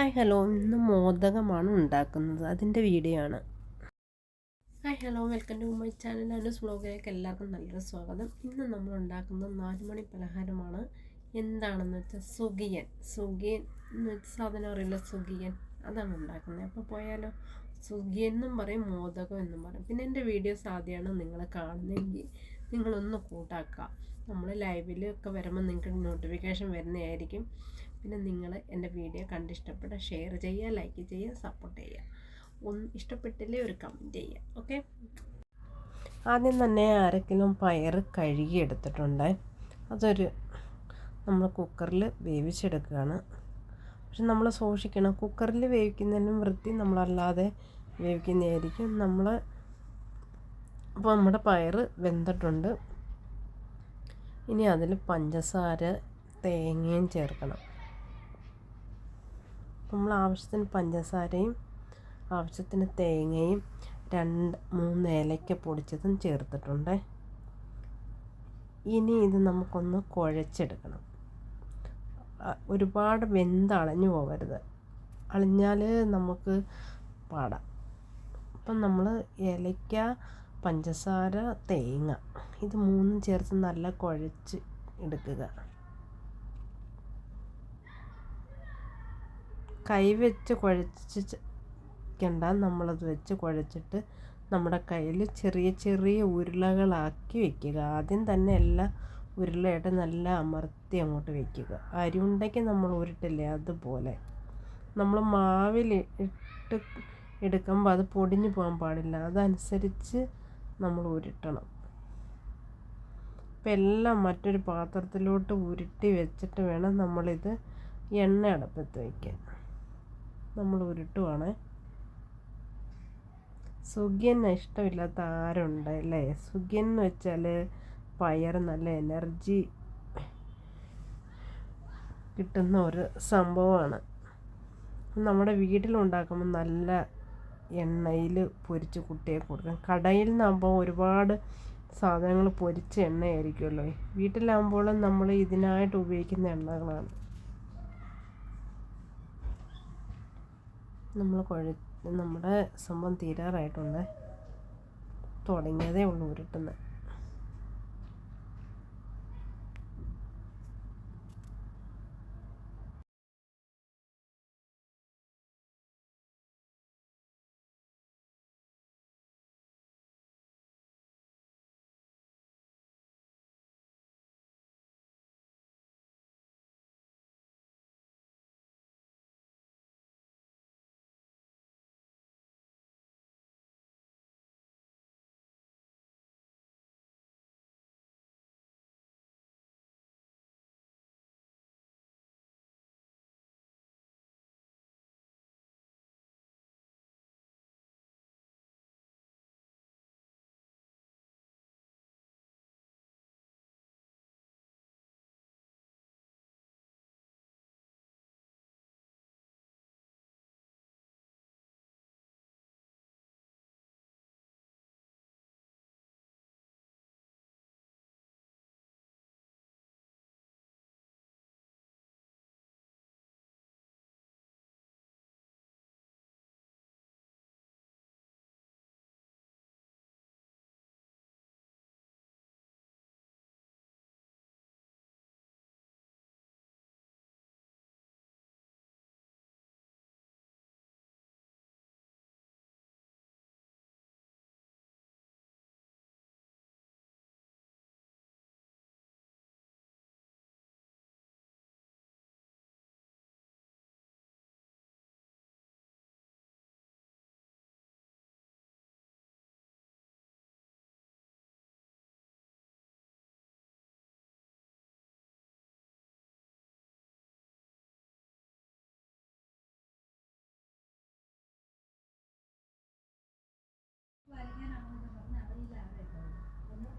Hi hello ഇന്ന് മോദകമാണ് ഉണ്ടാക്കുന്നത്. അതിന്റെ വീഡിയോ ആണ് hi hello welcome to my channel Anu's വ്ളോഗിലേക്ക് എല്ലാവർക്കും നല്ലൊരു സ്വാഗതം. ഇന്ന് നമ്മൾ ഉണ്ടാക്കുന്നത് നാലുമണി പലഹാരമാണ്. എന്താണെന്ന് വെച്ചാൽ സുഗിയൻ സുഗിയൻ എന്ന് വെച്ചാൽ സാധനം അറിയില്ല സുഗിയൻ അതാണ് ഉണ്ടാക്കുന്നത്. അപ്പോൾ പോയാലോ? സുഗിയൻ എന്നും പറയും മോദകം എന്നും പറയും. പിന്നെ എന്റെ വീഡിയോസ് ആദ്യമാണ് നിങ്ങൾ കാണുന്നതെങ്കിൽ നിങ്ങളൊന്ന് കൂട്ടാക്കുക. നമ്മൾ ലൈവിലൊക്കെ വരുമ്പോൾ നിങ്ങൾക്ക് നോട്ടിഫിക്കേഷൻ വരുന്നതായിരിക്കും. പിന്നെ നിങ്ങൾ എന്റെ വീഡിയോ കണ്ട് കണ്ടിഷ്ടപ്പെട്ട ഷെയർ ചെയ്യുക ലൈക്ക് ചെയ്യുക സപ്പോർട്ട് ചെയ്യുക ഒന്ന് ഇഷ്ടപ്പെട്ടില്ലേ ഒരു കമന്റ് ചെയ്യുക ഓക്കെ ആദ്യം തന്നെ ആരെങ്കിലും പയർ കഴുകി എടുത്തിട്ടുണ്ട് അതൊരു നമ്മൾ കുക്കറിൽ വേവിച്ചെടുക്കുകയാണ്. പക്ഷെ നമ്മൾ സൂക്ഷിക്കണം കുക്കറിൽ വേവിക്കുന്നതിനും വൃത്തി നമ്മളല്ലാതെ വേവിക്കുന്നതായിരിക്കും. നമ്മൾ അപ്പോൾ നമ്മുടെ പയർ വെന്തിട്ടുണ്ട്. ഇനി അതിൽ പഞ്ചസാര തേങ്ങയും ചേർക്കണം. നമ്മൾ ആവശ്യത്തിന് പഞ്ചസാരയും ആവശ്യത്തിന് തേങ്ങയും രണ്ട് മൂന്ന് ഏലക്ക പൊടിച്ചതും ചേർത്തിട്ടുണ്ട്. ഇനി ഇത് നമുക്കൊന്ന് കുഴച്ചെടുക്കണം. ഒരുപാട് വെന്തളഞ്ഞു പോകരുത് അളിഞ്ഞാൽ നമുക്ക് പാടാം. അപ്പം നമ്മൾ ഏലക്ക പഞ്ചസാര തേങ്ങ ഇത് മൂന്നും ചേർത്ത് നല്ല കുഴച്ച് എടുക്കുക. കൈ വെച്ച് കുഴച്ചിക്കണ്ട. നമ്മളത് വെച്ച് കുഴച്ചിട്ട് നമ്മുടെ കയ്യിൽ ചെറിയ ചെറിയ ഉരുളകളാക്കി വയ്ക്കുക ആദ്യം തന്നെ എല്ലാ ഉരുളയായിട്ട് നല്ല അമർത്തി അങ്ങോട്ട് വെക്കുക. അരിയുണ്ടയ്ക്ക് നമ്മൾ ഉരുട്ടില്ലേ? അതുപോലെ. നമ്മൾ മാവിൽ ഇട്ട് എടുക്കുമ്പോൾ അത് പൊടിഞ്ഞു പോകാൻ പാടില്ല. അതനുസരിച്ച് നമ്മൾ ഉരുട്ടണം. ഇപ്പം എല്ലാം മറ്റൊരു പാത്രത്തിലോട്ട് ഉരുട്ടി വെച്ചിട്ട് വേണം നമ്മളിത് എണ്ണ അടുപ്പത്ത് വയ്ക്കാൻ നമ്മൾ ഉരുട്ടുവാണ് സുഖ്യൻ ഇഷ്ടമില്ലാത്ത ആരുണ്ട് അല്ലേ? സുഖ്യൻ എന്ന് വെച്ചാൽ പയർ നല്ല എനർജി കിട്ടുന്ന ഒരു സംഭവമാണ്. നമ്മുടെ വീട്ടിലുണ്ടാക്കുമ്പോൾ നല്ല എണ്ണയിൽ പൊരിച്ച് കുട്ടിയെ കൊടുക്കാം. കടയിൽ നിന്നാകുമ്പോൾ ഒരുപാട് സാധനങ്ങൾ പൊരിച്ച എണ്ണയായിരിക്കുമല്ലോ വീട്ടിലാകുമ്പോൾ നമ്മൾ ഇതിനായിട്ട് ഉപയോഗിക്കുന്ന എണ്ണകളാണ്. നമ്മൾ കുഴ നമ്മുടെ സംഭവം തീരാറായിട്ടുണ്ട്. തുടങ്ങിയതേ ഉള്ളൂ ഉരുട്ടുന്നത്.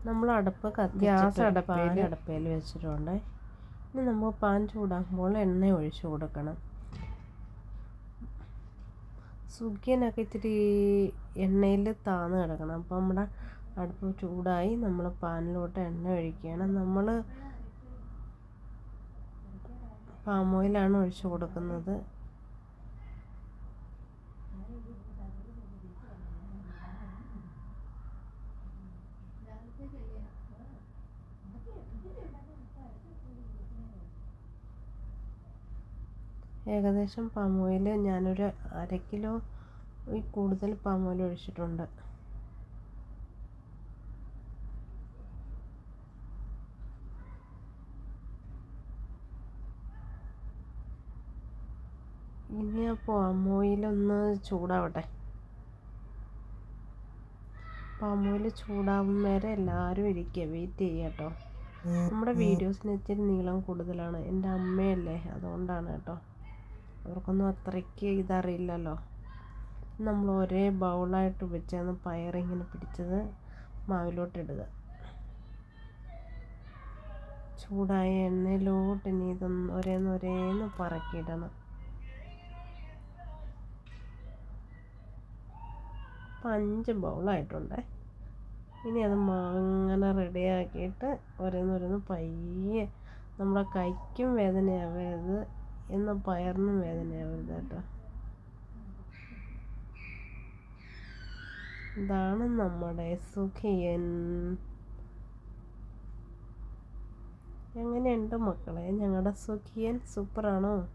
നമ്മൾ അടപ്പ് ഗ്യാസ് അടപ്പയിൽ അടപ്പയിൽ വെച്ചിട്ടുണ്ട്. ഇനി നമ്മൾ പാൻ ചൂടാക്കുമ്പോൾ എണ്ണ ഒഴിച്ചു കൊടുക്കണം. സുഖിയനൊക്കെ ഇത്തിരി എണ്ണയിൽ താന്ന് കിടക്കണം. അപ്പോൾ നമ്മുടെ അടുപ്പ് ചൂടായി നമ്മൾ പാനിലോട്ട് എണ്ണ ഒഴിക്കുകയാണ്. നമ്മൾ പാം ഓയിലാണ് ഒഴിച്ചു കൊടുക്കുന്നത്. ഏകദേശം പാം ഓയിൽ ഞാനൊരു അര കിലോ ഈ കൂടുതൽ പാം ഓയിൽ ഒഴിച്ചിട്ടുണ്ട്. ഇനി ആ പാം ഓയിലൊന്ന് ചൂടാവട്ടെ. പാം ഓയിൽ ചൂടാവും വരെ എല്ലാവരും ഇരിക്കുക വെയിറ്റ് ചെയ്യുക കേട്ടോ. നമ്മുടെ വീഡിയോസിന് ഇച്ചിരി നീളം കൂടുതലാണ്. എന്റെ അമ്മയല്ലേ അതുകൊണ്ടാണ് കേട്ടോ. അവർക്കൊന്നും അത്രയ്ക്ക് ഇതറിയില്ലല്ലോ. നമ്മൾ ഒരേ ബൗളായിട്ട് വെച്ചാണ് പയറിങ്ങനെ പിടിച്ചത് മാവിലോട്ടിടുക. ചൂടായ എണ്ണയിലോട്ട് ഇനി ഇതൊന്ന് ഒരേന്ന് ഒരേന്ന് പറക്കിയിടണം. അഞ്ച് ബൗളായിട്ടുണ്ട്. ഇനി അത് അങ്ങനെ റെഡിയാക്കിയിട്ട് ഓരോന്നോരോന്ന് പയ്യെ നമ്മുടെ കൈക്കും വേദനയാവരുത് എന്ന പയറിനും വേദനയാവരുത് കേട്ടോ. ഇതാണ് നമ്മുടെ സുഖിയൻ. എങ്ങനെയുണ്ട് മക്കളെ? ഞങ്ങളുടെ സുഖിയൻ സൂപ്പറാണോ